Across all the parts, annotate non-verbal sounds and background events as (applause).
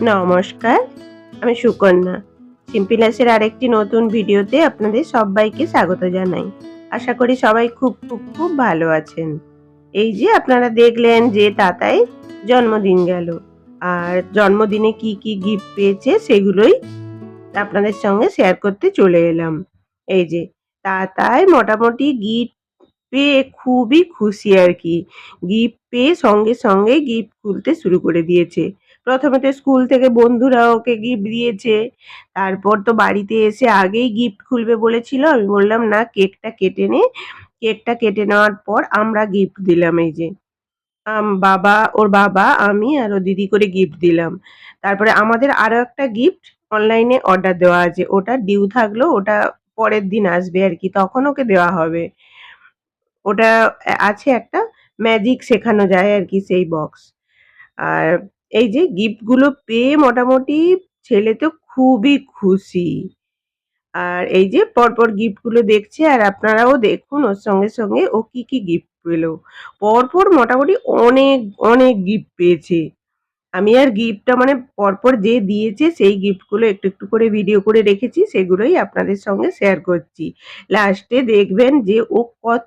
নমস্কার, আমি সুকন্যা। সিম্পিলাসের আরেকটি নতুন ভিডিওতে আপনাদের সবাইকে স্বাগত জানাই। আশা করি সবাই খুব খুব খুব ভালো আছেন। এই যে আপনারা দেখলেন যে তাতাই জন্মদিন গেল। আর জন্মদিনে কি কি গিফট পেয়েছে সেগুলোই আপনাদের সঙ্গে শেয়ার করতে চলে এলাম। এই যে তাতাই মোটামুটি গিফট পেয়ে খুবই খুশি আর কি। গিফট পেয়ে সঙ্গে সঙ্গে গিফট খুলতে শুরু করে দিয়েছে। প্রথমে তো স্কুল থেকে বন্ধুরা ওকে গিফট দিয়েছে, তারপর তো বাড়িতে এসে আগেই গিফট খুলবে বলেছিল। আমি বললাম, না, কেকটা কেটে নে। কেকটা কেটে নেওয়ার পর আমরা গিফট দিলাম এই যে। বাবা, ওর বাবা, আমি আর ও দিদি করে গিফট দিলাম। তারপরে আমাদের আরও একটা গিফট অনলাইনে অর্ডার দেওয়া আছে। ওটা ডিউ থাকল, ওটা পরের দিন আসবে আর কি, তখন ওকে দেওয়া হবে। ওটা আছে একটা ম্যাজিক শেখানো যায় আর কি সেই বক্স আর এই যে গিফটগুলো পেয়ে মোটামুটি ছেলে তো খুবই খুশি। আর এই যে পরপর গিফটগুলো দেখছে আর আপনারাও দেখুন ওর সঙ্গে সঙ্গে ও কি কি গিফট পেল। পরপর মোটামুটি অনেক অনেক গিফট পেয়েছে। আমি আর গিফটটা মানে পরপর যে দিয়েছে সেই গিফটগুলো একটু একটু করে ভিডিও করে রেখেছি, সেগুলোই আপনাদের সঙ্গে শেয়ার করছি। লাস্টে দেখবেন যে ও কত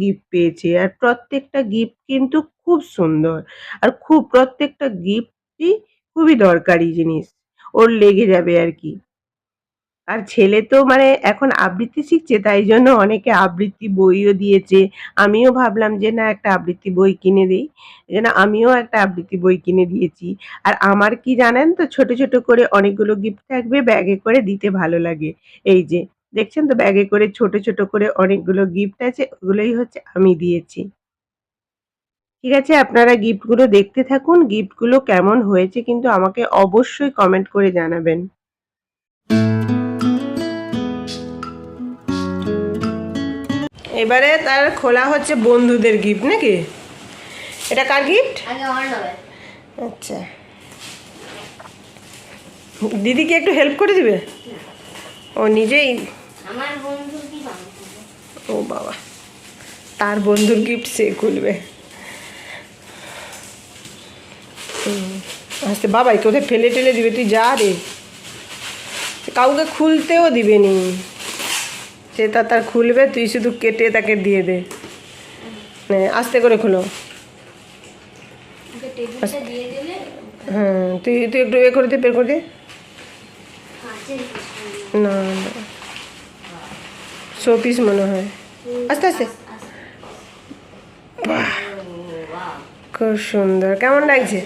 গিফট পেয়েছে। আর প্রত্যেকটা গিফট কিন্তু খুব সুন্দর। আর খুব, প্রত্যেকটা গিফটই খুবই দরকারি জিনিস। ওর লেগে যাবে আর কি। আর ছেলে তো মানে এখন আবৃত্তি শিখছে, তাই জন্য অনেকে আবৃত্তি বইও দিয়েছে। আমিও ভাবলাম যে, না, একটা আবৃত্তি বই কিনে দিই। যেন আমিও একটা আবৃত্তি বই কিনে দিয়েছি। আর আমার কি জানেন তো, ছোট ছোট করে অনেকগুলো গিফট থাকবে, ব্যাগে করে দিতে ভালো লাগে। এই যে দেখছেন তো ব্যাগে করে ছোট ছোট করে অনেকগুলো গিফট আছে ওগুলোই হচ্ছে আমি দিয়েছি। ঠিক আছে আপনারা গিফটগুলো দেখতে থাকুন গিফটগুলো কেমন হয়েছে কিন্তু আমাকে অবশ্যই কমেন্ট করে জানাবেন। এবারে তার খোলা হচ্ছে বন্ধুদের গিফট নাকি? এটা কার গিফট আচ্ছা। দিদিকে একটু হেল্প করে দিবে? ও নিজেই আমার বন্ধু কি ও বাবা তার বন্ধুর গিফট সে খুলবে। আস্তে বাবাই কোথায় ফেলে টেলে দিবে তুই যা রে। কাউকে খুলতেও দিবে নি। সে তা তার খুলবে তুই শুধু কেটে তাকে দিয়ে দে। আস্তে করে খুলো। হ্যাঁ তুই তুই একটু এ করে দে বের করে দে। না না। শো পিস মনে হয়। আস্তে আস্তে। খুব সুন্দর। কেমন লাগছে?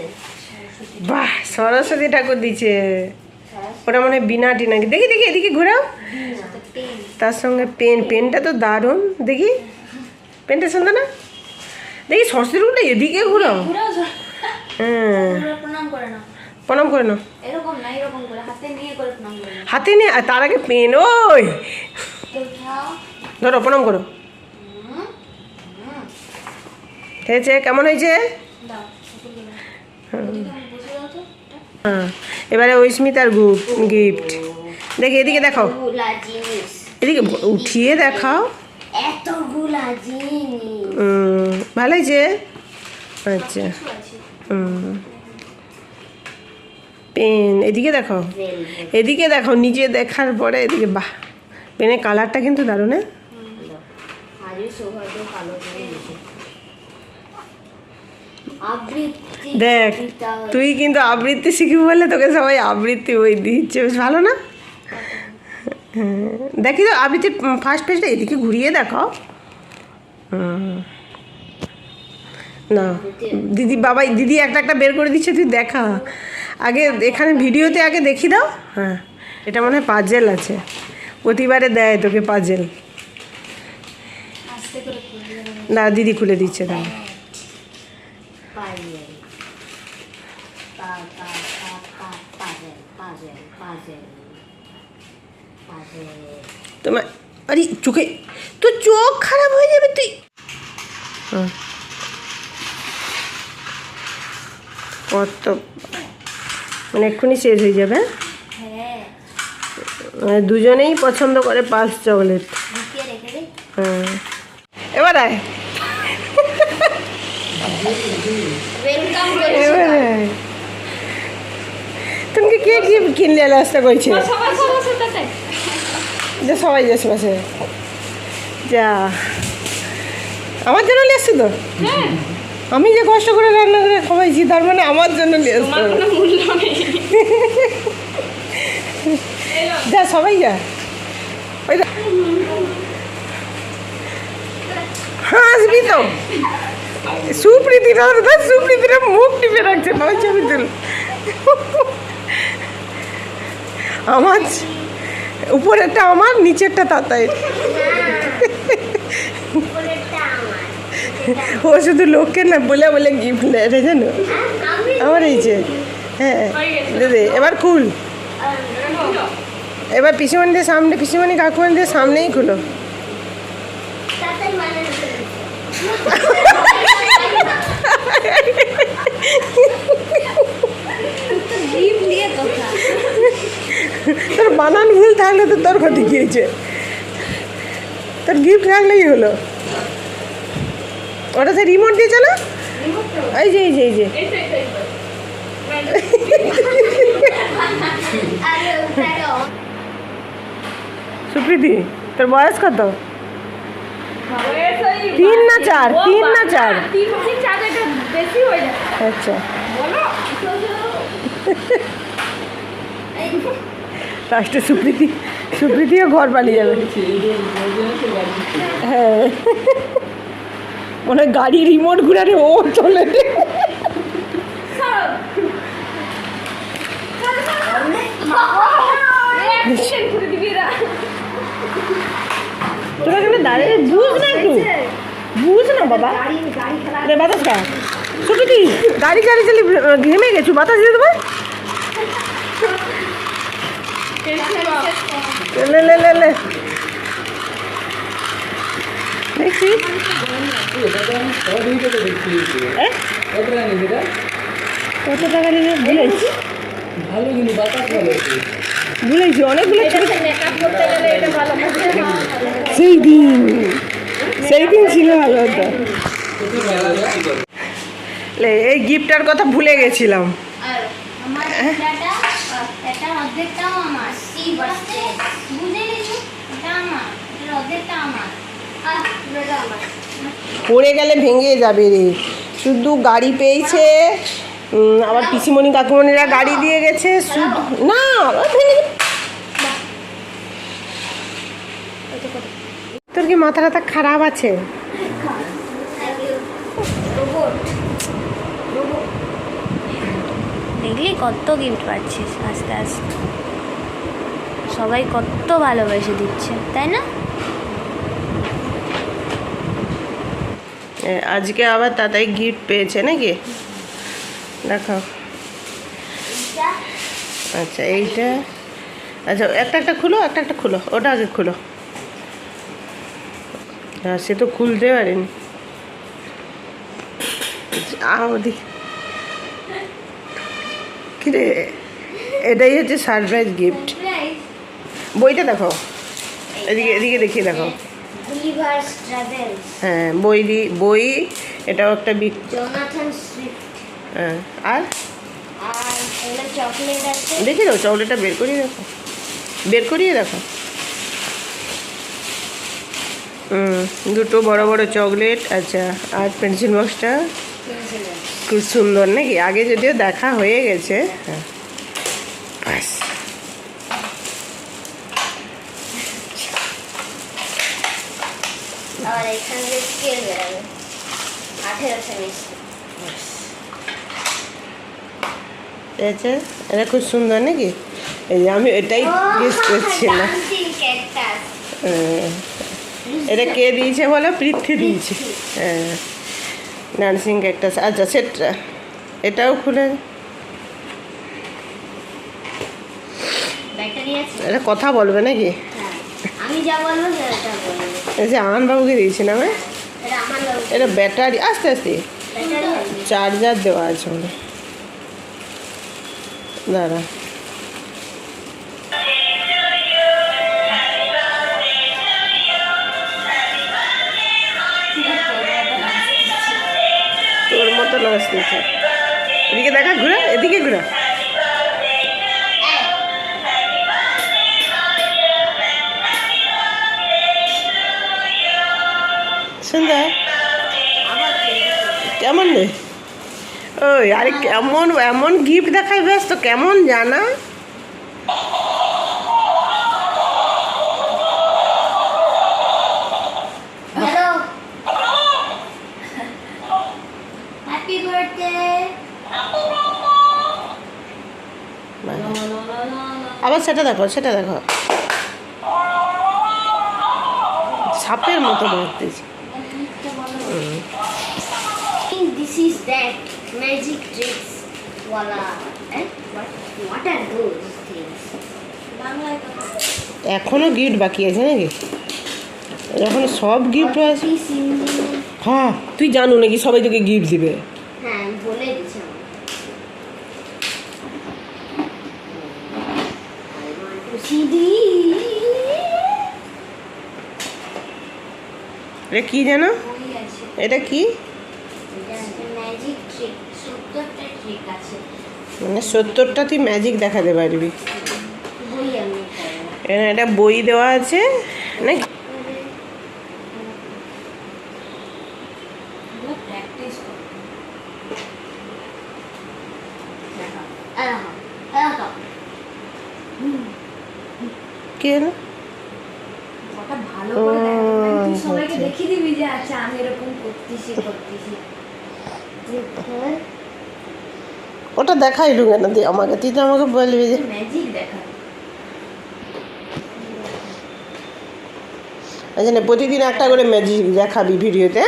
বাহ সরস্বতী ঠাকুর দিচ্ছে। ওটা মনে হয় বিনা নাকি? দেখি দেখি এদিকে ঘোরাও। তার সঙ্গে পেন পেনটা তো দারুণ। দেখি পেনটা সুন্দর না? দেখি সরস্বতী ঠাকুরটা এদিকে ঘুরাও। হ্যাঁ। প্রণাম করে নাও। হাতে নিয়ে তার আগে পেন ওই। ধরো, প্রণাম করো। হয়েছে কেমন হয়েছে? হ্যাঁ। এবারে ঐস্মিতার গিফট দেখি, এদিকে দেখাও। এদিকে উঠিয়ে দেখাও। ভালো হয়েছে? আচ্ছা। পেন, এদিকে Velvet. এদিকে দেখাও, নিজে দেখার পরে এদিকে, বাহ। পেনের কালারটা কিন্তু দারুণ হ্যাঁ? সৌভাগ্য ভালো করে দেখ তুই কিন্তু আবৃত্তি শিখবি বলে তোকে সবাই আবৃত্তি বই দিচ্ছে বেশ ভালো না? হ্যাঁ দেখি তো আবৃত্তি ফার্স্ট পেজটা এদিকে ঘুরিয়ে দেখাও। হুম। না দিদি বাবাই দিদি একটা একটা বের করে দিচ্ছে তুই দেখা। আগে এখানে ভিডিওতে আগে দেখি দাও। হ্যাঁ এটা মনে হয় পাজেল আছে। প্রতিবারে দেয় তোকে পাজেল আস্তে করে খুলে দেবে। না দিদি খুলে দিচ্ছে তাহলে। তোমার আরে চোখে তোর চোখ খারাপ হয়ে যাবে তুই। কত মানে এক্ষুনি শেষ হয়ে যাবে হ্যাঁ? মানে দুজনেই পছন্দ করে পালস চকলেট। হ্যাঁ এবার আয় ওয়েলকাম করে এবার আয় তোমাকে কে গিফট কিনলে সাথে তাই যে সবাই যাচ্ছে পাশে যা। আমার জন্য নিয়ে এসছো তো? হ্যাঁ। আমি যে কষ্ট করে রান্না করে খাওয়াইছি তার মানে আমার জন্য নিয়ে এলো (laughs) যা সবাই যা। ওই হাসবি তো। সুপ্রীতিরা দেখ সুপ্রীতিরা মুখ টিপে রাখছে বাবা ছবি তুল। আমার উপরেরটা আমার, নিচেরটা তাতাই ও শুধু লোককে না, বলে বলে গিফট নেয় রে জানো? আমার এই যে হ্যাঁ দে এবার খুল। এবার পিসিমণিদের সামনে, পিসিমণি কাকুমণিদের সামনেই খুলো গিফট দিয়ে কথা তোর বানান ভুল থাকলে তো তোর ক্ষতি কি হয়েছে? তোর গিফট রাখলেই হলো। ওটা সে রিমোট দিয়েছে না? এই যে এই যে এই যে। সুপ্রীতি তোর বয়স কত? তিন না চার, তিন না চার? আচ্ছা। লাস্টে সুপ্রীতি, সুপ্রীতিও ঘর পালিয়ে যাবে। হ্যাঁ। মনে হয় গাড়ি রিমোট ঘুরারে ও চলে তোরা এখানে দাঁড়িয়ে বুঝ না একটু। বুঝ না বাবা। রে বাতাস খা। গাড়ি গাড়ি চালি ঘেমে গেছো? বাতাস দিয়ে দেবে কত টাকা নিয়ে ভুলেছি ভালো কিন্তু বাতাস ভালো ভুলেছি অনেকগুলো সেই দিন সেই দিন ছিল ভালো এই গিফটার কথা ভুলে গেছিলাম। আর আমার সি বুঝে আমার আমার পড়ে গেলে ভেঙে যাবে রে শুধু গাড়ি পেয়েছে আবার পিসিমণি কাকুমণিরা গাড়ি দিয়ে গেছে, শুধু না। তোর কি মাথা টাথা খারাপ আছে দেখলি? কত গিফট পাচ্ছিস? আস্তে আস্তে। সবাই কত ভালোবেসে দিচ্ছে, তাই না? আজকে আবার তাতাই গিফট পেয়েছে নাকি? দেখো। আচ্ছা এইটা। আচ্ছা একটা একটা খুলো, একটা একটা খুলো। ওটা আগে খুলো। সে তো খুলতে পারেনি। দেখি কিরে? এটাই হচ্ছে সারপ্রাইজ গিফট বইটা দেখো। এদিকে এদিকে দেখিয়ে দেখো। হ্যাঁ বই বই এটাও একটা বিক হ্যাঁ আর? দেখি দাও চকলেটটা বের করিয়ে দেখো। বের করিয়ে দেখো। হুম দুটো বড় বড় চকলেট আচ্ছা আর পেন্সিল বক্সটা খুব সুন্দর নাকি? আগে যদিও দেখা হয়ে গেছে। হ্যাঁ। আর এখান থেকে স্কেল বেরোবে? আছে এটা খুব সুন্দর নাকি? এই যে আমি এটাই গেস করছিলাম। হ্যাঁ। এটা কে দিয়েছে বলো? পৃথ্বী দিয়েছে। হ্যাঁ। নার্সিং একটা আচ্ছা সেটা এটাও খুলে এটা কথা বলবে নাকি? হ্যাঁ যা এই যে আনবাবুকে দিয়েছি না এটা ব্যাটারি আস্তে আস্তে। চার্জার দেওয়া আছে দাঁড়া। করছে এদিকে দেখা, ঘুরা, এদিকে ঘুরা। সুন্দর কেমন রে? ওই, আরে, কেমন, এমন গিফট দেখায় ব্যস্ত, কেমন জানা? আবার সেটা দেখো সেটা দেখো। সাপের মতো মারতেছি। This is that magic tricks wala. And what, what are those things? এখনও গিফট বাকি আছে নাকি? এখন সব গিফট আছে? হ্যাঁ তুই জানো নাকি সবাই তোকে গিফট দিবে হ্যাঁ আমি বলে দিচ্ছি আমাকে। I want to see this. এটা কি জানো এটা কি? এটা। মানে সত্তরটা তুই ম্যাজিক দেখাতে পারবি। একটা বই দেওয়া আছে নাকি? প্র্যাকটিস দেখো, দেখো, দেখো। কি জানো ওটা ভালো করে দেখাতে পারি। তুই ও, সবাইকে আচ্ছা। দেখিয়ে দিবি যে আচ্ছা আমি এরকম করতেছি করতেছি। ওটা দেখাইলু কেন তুই আমাকে তুই তো আমাকে বলবি যে ম্যাজিক দেখা। আচ্ছা না প্রতিদিন একটা করে ম্যাজিক দেখাবি ভিডিওতে।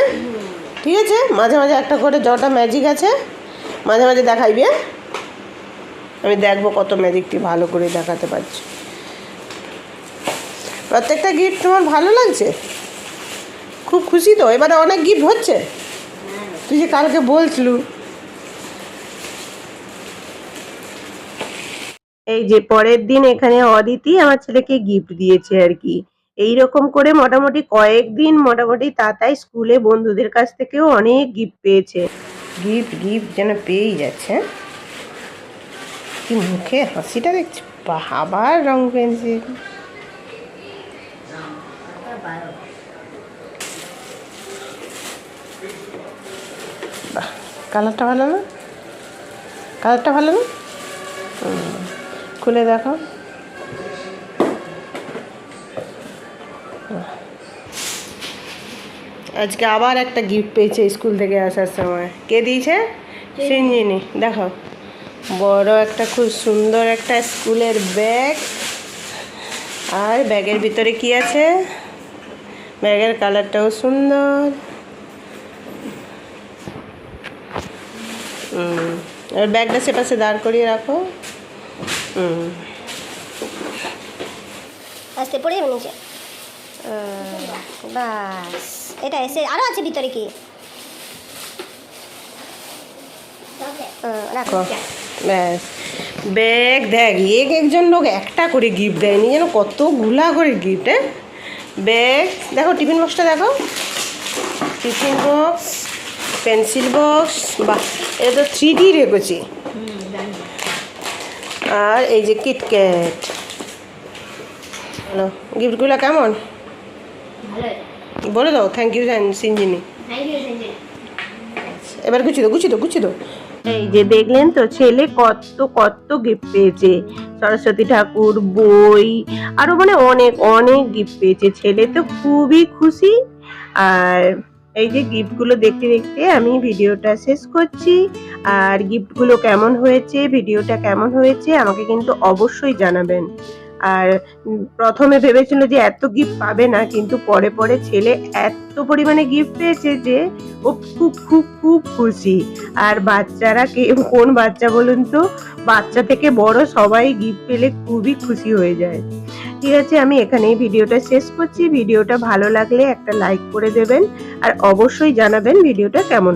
ঠিক আছে? মাঝে মাঝে একটা করে যটা ম্যাজিক আছে মাঝে মাঝে দেখাইবি হ্যাঁ? আমি দেখব কত ম্যাজিক তুই ভালো করে দেখাতে পারছি প্রত্যেকটা গিফট তোমার ভালো লাগছে? খুব খুশি তো এবারে অনেক গিফট হচ্ছে। তুই যে কালকে বলছিলু। এই যে পরের দিন এখানে অদিতি আমার ছেলেকে গিফট দিয়েছে আর কি। এই রকম করে মোটামুটি কয়েকদিন মোটামুটি তাতাই স্কুলে বন্ধুদের কাছ থেকেও অনেক গিফট পেয়েছে। গিফট গিফট যেন পেয়েই যাচ্ছে হ্যাঁ? কি মুখে হাসিটা দেখছি আবার রং পেন্সিল কালারটা ভালো না? কালারটা ভালো না? খুলে দেখো। আজকে আবার একটা গিফট পেয়েছে স্কুল থেকে আসার সময়। কে দিয়েছে? সিঞ্জিনি দেখো। বড় একটা খুব সুন্দর একটা স্কুলের ব্যাগ আর ব্যাগের ভিতরে কি আছে? ব্যাগের কালারটাও সুন্দর। আর ব্যাগটা সে পাশে দাঁড় করিয়ে রাখো। হুম। আস্তে পড়ে যাবে নিচে। বাস। এটা এসে আরও আছে ভিতরে কি? রাখো। ব্যাস। ব্যাগ দেখ এক একজন লোক একটা করে গিফট দেয়নি যেন কতগুলা করে গিফট হ্যাঁ? ব্যাগ দেখো টিফিন বক্সটা দেখো। টিফিন বক্স পেন্সিল বক্স, বাহ, এটা তো থ্রি ডি রেখেছি। আর এই যে কিটক্যাট গিফটগুলো কেমন। বলে দাও থ্যাংক ইউ সিঞ্জিনি এবার গুছি দাও গুছি দাও গুছি দাও। এই যে দেখলেন তো, ছেলে কত কত গিফট পেয়েছে। সরস্বতী ঠাকুর, বই, আরও মানে অনেক অনেক গিফট পেয়েছে। ছেলে তো খুবই খুশি। আর এই যে গিফটগুলো দেখতে দেখতে আমি ভিডিওটা শেষ করছি। আর গিফটগুলো কেমন হয়েছে, ভিডিওটা কেমন হয়েছে আমাকে কিন্তু অবশ্যই জানাবেন। আর প্রথমে ভেবেছিল যে এত গিফট পাবে না, কিন্তু পরে পরে ছেলে এত পরিমাণে গিফট পেয়েছে যে ও খুব খুব খুব খুশি। আর বাচ্চারা কে, কোন বাচ্চা বলুন তো? বাচ্চা থেকে বড় সবাই গিফট পেলে খুবই খুশি হয়ে যায়। ঠিক আছে, আমি এখানেই ভিডিওটা শেষ করছি। ভিডিওটা ভালো লাগলে একটা লাইক করে দেবেন আর অবশ্যই জানাবেন ভিডিওটা কেমন